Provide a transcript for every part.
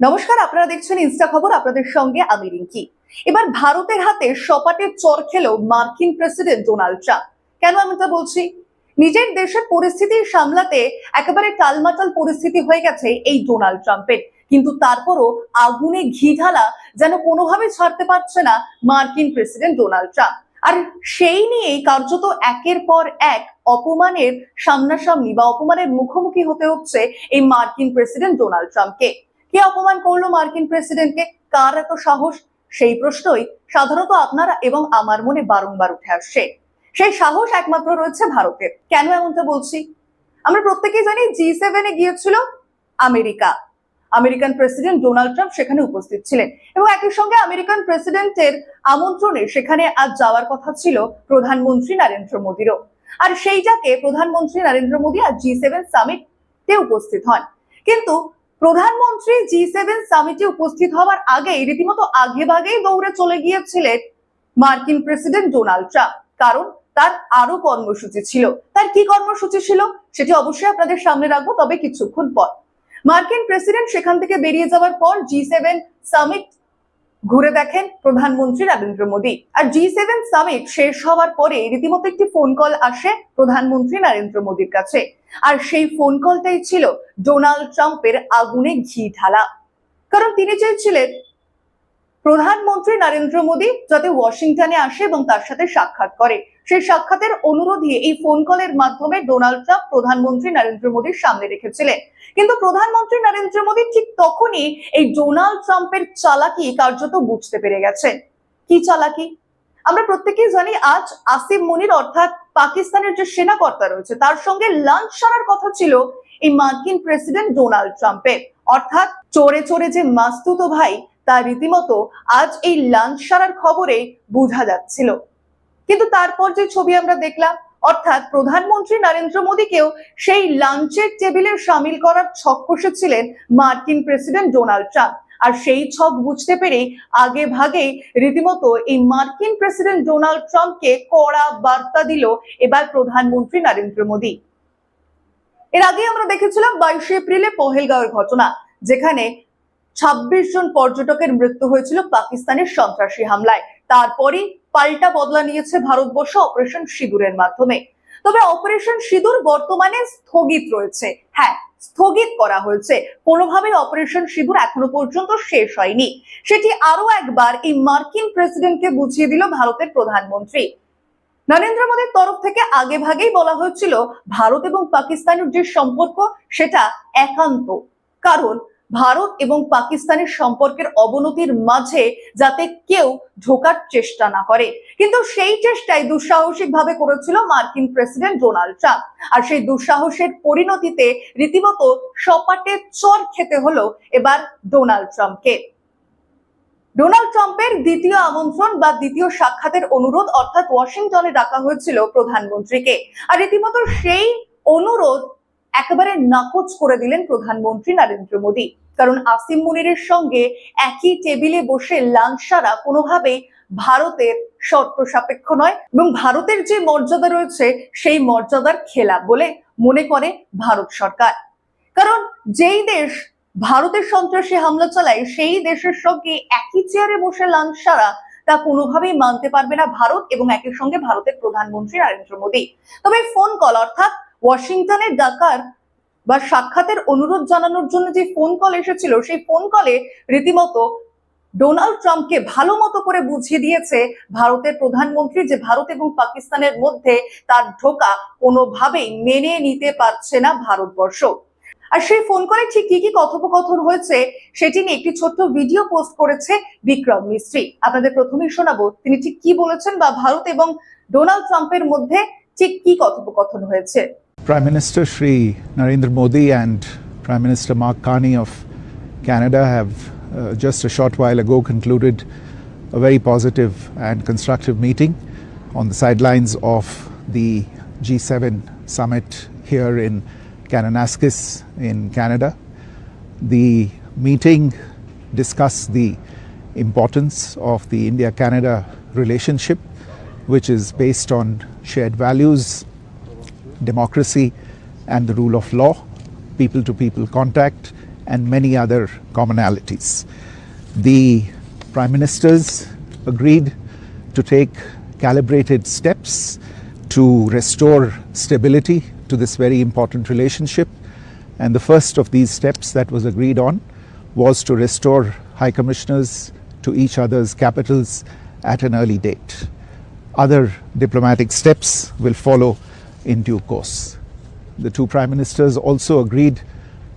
নমস্কার, আপনারা দেখছেন ইনস্টা খবর, আপনাদের সঙ্গে আমি রিঙ্কি। এবার ভারতের হাতে সপাটের চর খেলো মার্কিন প্রেসিডেন্ট ডোনাল্ড ট্রাম্প। কেন আমি তা বলছি? নিজের দেশের পরিস্থিতি সামলাতে একেবারে টালমাটাল পরিস্থিতি হয়ে গেছে এই ডোনাল্ড ট্রাম্পের। কিন্তু তারপরও আগুনে ঘি ঢালা যেন কোনোভাবে ছাড়তে পারছে না মার্কিন প্রেসিডেন্ট ডোনাল্ড ট্রাম্প। আর সেই নিয়েই কার্যত একের পর এক অপমানের সামনাসামনি বা অপমানের মুখোমুখি হতে হচ্ছে এই মার্কিন প্রেসিডেন্ট ডোনাল্ড ট্রাম্পকে। কে অপমান করল মার্কিন প্রেসিডেন্টকে? কার এত সাহস? সেই প্রশ্নই সাধারণত আপনারা এবং আমার মনে বারংবার উঠে আসছে। সেই সাহস একমাত্র রয়েছে ভারতের। কেন এমনটা বলছি? আমরা প্রত্যেকেই জানি জি সেভেনে গিয়েছিল America. American president Donald Trump সেখানে উপস্থিত ছিলেন এবং একই সঙ্গে আমেরিকান প্রেসিডেন্টের আমন্ত্রণে সেখানে আজ যাওয়ার কথা ছিল প্রধানমন্ত্রী নরেন্দ্র মোদীরও। আর সেইটাকে প্রধানমন্ত্রী নরেন্দ্র মোদী আজ জি সেভেন সামিটে উপস্থিত হন। কিন্তু প্রধানমন্ত্রী জি সেভেন সামিটে উপস্থিত হওয়ার আগেই, রীতিমতো আগে ভাগেই দৌড়ে চলে গিয়েছিলেন মার্কিন প্রেসিডেন্ট ডোনাল্ড ট্রাম্প। কারণ তার আরও কর্মসূচি ছিল। তার কি কর্মসূচি ছিল সেটি অবশ্যই আপনাদের সামনে রাখব, তবে কিছুক্ষণ পর। মার্কিন প্রেসিডেন্ট সেখান থেকে বেরিয়ে যাওয়ার পর জি সেভেন সামিট ঘুরে দেখেন প্রধানমন্ত্রী নরেন্দ্র মোদী। আর জি সেভেন সামিট শেষ হওয়ার পরে রীতিমতো একটি ফোন কল আসে প্রধানমন্ত্রী নরেন্দ্র মোদীর কাছে। আর সেই ফোন কলটাই ছিল ডোনাল্ড ট্রাম্পের আগুনে ঘি ঢালা। কারণ তিনি চেয়েছিলেন প্রধানমন্ত্রী নরেন্দ্র মোদী যাতে ওয়াশিংটনে আসে এবং তার সাথে সাক্ষাৎ করে। সেই সাক্ষাতের অনুরোধে এই ফোন কলের মাধ্যমে ডোনাল্ড ট্রাম্প প্রধানমন্ত্রী নরেন্দ্র মোদীর সামনে রেখেছিলেন। কিন্তু প্রধানমন্ত্রী নরেন্দ্র মোদী ঠিক তখনই এই ডোনাল্ড ট্রাম্পের চালাকি কার্যত বুঝতে পেরে গেছেন। কি চালাকি? আমরা প্রত্যেকেই জানি আজ আসিফ মনির, অর্থাৎ পাকিস্তানের যে সেনাকর্তা রয়েছে, তার সঙ্গে লাঞ্চ সারার কথা ছিল এই মার্কিন প্রেসিডেন্ট ডোনাল্ড ট্রাম্পের অর্থাৎ চোরে চোরে যে মাস্তুত ভাই, তা রীতিমতো আজ এই লাঞ্চ সারার খবরে বোঝা যাচ্ছিল। কিন্তু তারপর যে ছবি আমরা দেখলাম, অর্থাৎ প্রধানমন্ত্রী নরেন্দ্র মোদীকেও সেই লাঞ্চের টেবিলে সামিল করার ছক কষেছিলেন মার্কিন প্রেসিডেন্ট ডোনাল্ড ট্রাম্প। আর সেই ছক বুঝতে পেরে আগে ভাগেই রীতিমতো এই মার্কিন প্রেসিডেন্ট ডোনাল্ড ট্রাম্পকে কড়া বার্তা দিল এবার প্রধানমন্ত্রী নরেন্দ্র মোদী। এর আগে আমরা দেখেছিলাম বাইশে এপ্রিলে পহেলগাঁওয়ের ঘটনা, যেখানে ছাব্বিশ জন পর্যটকের মৃত্যু হয়েছিল পাকিস্তানের সন্ত্রাসী হামলায়। তারপরই পাল্টা বদলা নিয়েছে ভারতবর্ষ অপারেশন সিঁদুরের মাধ্যমে। তবে অপারেশন সিঁদুর বর্তমানে স্থগিত রয়েছে। হ্যাঁ স্থগিত করা হয়েছে। কোনোভাবে অপারেশন সিঁদুর এখনও পর্যন্ত শেষ হয়নি। সেটি আরও একবার এই মার্কিন প্রেসিডেন্টকে বুঝিয়ে দিল ভারতের প্রধানমন্ত্রী। নরেন্দ্র মোদীর তরফ থেকে আগে ভাগেই বলা হয়েছিল, ভারত এবং পাকিস্তানের যে সম্পর্ক, সেটা একান্ত। কারণ ভারত এবং পাকিস্তানের সম্পর্কের অবনতির মাঝে যাতে কেউ ঢোকার চেষ্টা না করে। কিন্তু সেই চেষ্টাই দুঃসাহসিক ভাবে করেছিল মার্কিন প্রেসিডেন্ট ডোনাল্ড ট্রাম্প। আর সেই দুঃসাহসের পরিণতিতে রীতিমতো সপাটে চর খেতে হলো এবার ডোনাল্ড ট্রাম্পকে। ডোনাল্ড ট্রাম্পের দ্বিতীয় আমন্ত্রণ বা দ্বিতীয় সাক্ষাতের অনুরোধ অর্থাৎ ওয়াশিংটনে ডাকা হয়েছিল প্রধানমন্ত্রীকে। আর রীতিমতো সেই অনুরোধ একেবারে নাকচ করে দিলেন প্রধানমন্ত্রী নরেন্দ্র মোদী। কারণ আসিম মুনিরের সঙ্গে একই টেবিলে বসে লাঞ্চ সারা কোনোভাবেই ভারতের শর্ত সাপেক্ষ নয় এবং ভারতের যে মর্যাদা রয়েছে, সেই মর্যাদার খেলা বলে মনে করে ভারত সরকার। কারণ যেই দেশ ভারতের সন্ত্রাসী হামলা চালায়, সেই দেশের সঙ্গে একই চেয়ারে বসে লাঞ্চ সারা তা কোনোভাবেই মানতে পারবে না ভারত এবং একই সঙ্গে ভারতের প্রধানমন্ত্রী নরেন্দ্র মোদী। তবে ফোন কল অর্থাৎ ওয়াশিংটনের ডাকার বা সাক্ষাতের অনুরোধ জানানোর জন্য যে ফোন কল এসেছিল, সেই ফোন কলে রীতিমতো ডোনাল্ড ট্রাম্পকে ভালো মতো করে বুঝিয়ে দিয়েছে ভারতের প্রধানমন্ত্রী যে ভারত এবং পাকিস্তানের মধ্যে তার ঢোকা কোনোভাবেই মেনে নিতে পারছে না ভারতবর্ষ। আর সেই ফোন কলে ঠিক কি কি কথোপকথন হয়েছে সেটি নিয়ে একটি ছোট্ট ভিডিও পোস্ট করেছে বিক্রম মিস্ত্রি। আপনাদের প্রথমেই শোনাবো, তিনি ঠিক কি বলেছেন বা ভারত এবং ডোনাল্ড ট্রাম্পের মধ্যে ঠিক কি কথোপকথন হয়েছে। Prime Minister Shri Narendra Modi and Prime Minister Mark Carney of Canada have uh, just a short while ago concluded a very positive and constructive meeting on the sidelines of the G7 summit here in Kananaskis in Canada. The meeting discussed the importance of the India Canada relationship, which is based on shared values, democracy and the rule of law, people to people contact, and many other commonalities. The Prime Ministers agreed to take calibrated steps to restore stability to this very important relationship. And the first of these steps that was agreed on was to restore High Commissioners to each other's capitals at an early date. Other diplomatic steps will follow in due course. The two Prime Ministers also agreed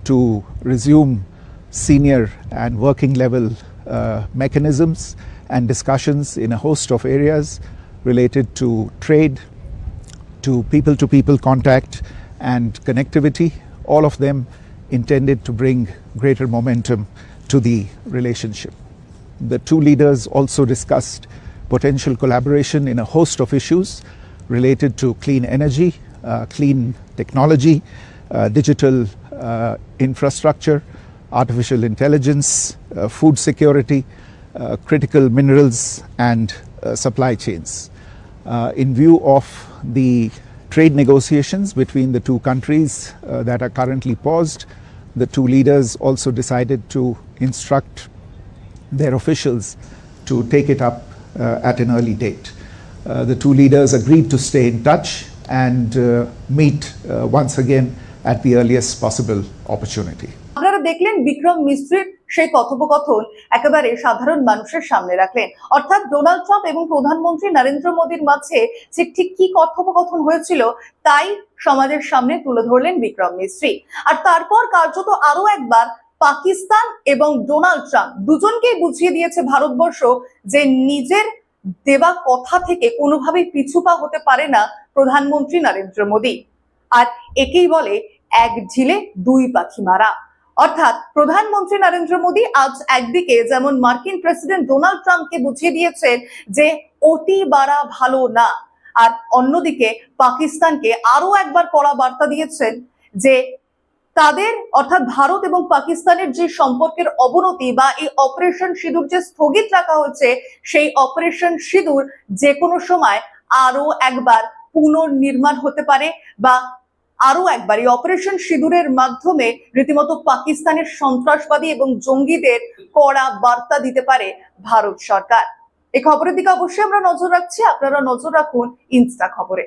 to resume senior and working level uh, mechanisms and discussions in a host of areas related to trade, to people to people contact and connectivity, all of them intended to bring greater momentum to the relationship. The two leaders also discussed potential collaboration in a host of issues related to clean energy, uh, clean technology, uh, digital uh, infrastructure, artificial intelligence, food security, critical minerals, and supply chains. In view of the trade negotiations between the two countries uh, that are currently paused, the two leaders also decided to instruct their officials to take it up uh, at an early date. Uh, the two leaders agreed to stay in touch and uh, meet uh, once again at the earliest possible opportunity. আপনারা দেখলেন বিক্রম মিশ্রের সেই কথোপকথন একেবারে সাধারণ মানুষের সামনে রাখলেন অর্থাৎ ডোনাল্ড ট্রাম্প এবং প্রধানমন্ত্রী নরেন্দ্র মোদীর মাঝে যে ঠিক কি কথোপকথন হয়েছিল তাই সমাজের সামনে তুলে ধরলেন বিক্রম মিশ্রী আর তারপর কার্যত আরও একবার পাকিস্তান এবং ডোনাল্ড ট্রাম্প দুজনকেই বুঝিয়ে দিয়েছে ভারতবর্ষ যে নিজের দেওয়া কথা থেকে কোনোভাবেই পিছুপা হতে পারে না প্রধানমন্ত্রী নরেন্দ্র মোদী। আর একেই বলে এক ঢিলে দুই পাখি মারা। অর্থাৎ প্রধানমন্ত্রী নরেন্দ্র মোদী আজ একদিকে যেমন মার্কিন প্রেসিডেন্ট ডোনাল্ড ট্রাম্পকে বুঝিয়ে দিয়েছেন যে অতি বাড়া ভালো না, আর অন্যদিকে পাকিস্তানকে আরও একবার কড়া বার্তা দিয়েছেন যে তাদের, অর্থাৎ ভারত এবং পাকিস্তানের যে সম্পর্কের অবনতি বা এই অপারেশন সিঁদুর যে স্থগিত রাখা হয়েছে, সেই অপারেশন সিঁদুর যে কোনো সময় আরও একবার পুনর্নির্মাণ হতে পারে বা আরও একবার এই অপারেশন সিঁদুরের মাধ্যমে রীতিমতো পাকিস্তানের সন্ত্রাসবাদী এবং জঙ্গিদের কড়া বার্তা দিতে পারে ভারত সরকার। এই খবরের দিকে অবশ্যই আমরা নজর রাখছি। আপনারা নজর রাখুন ইনস্টা খবরে।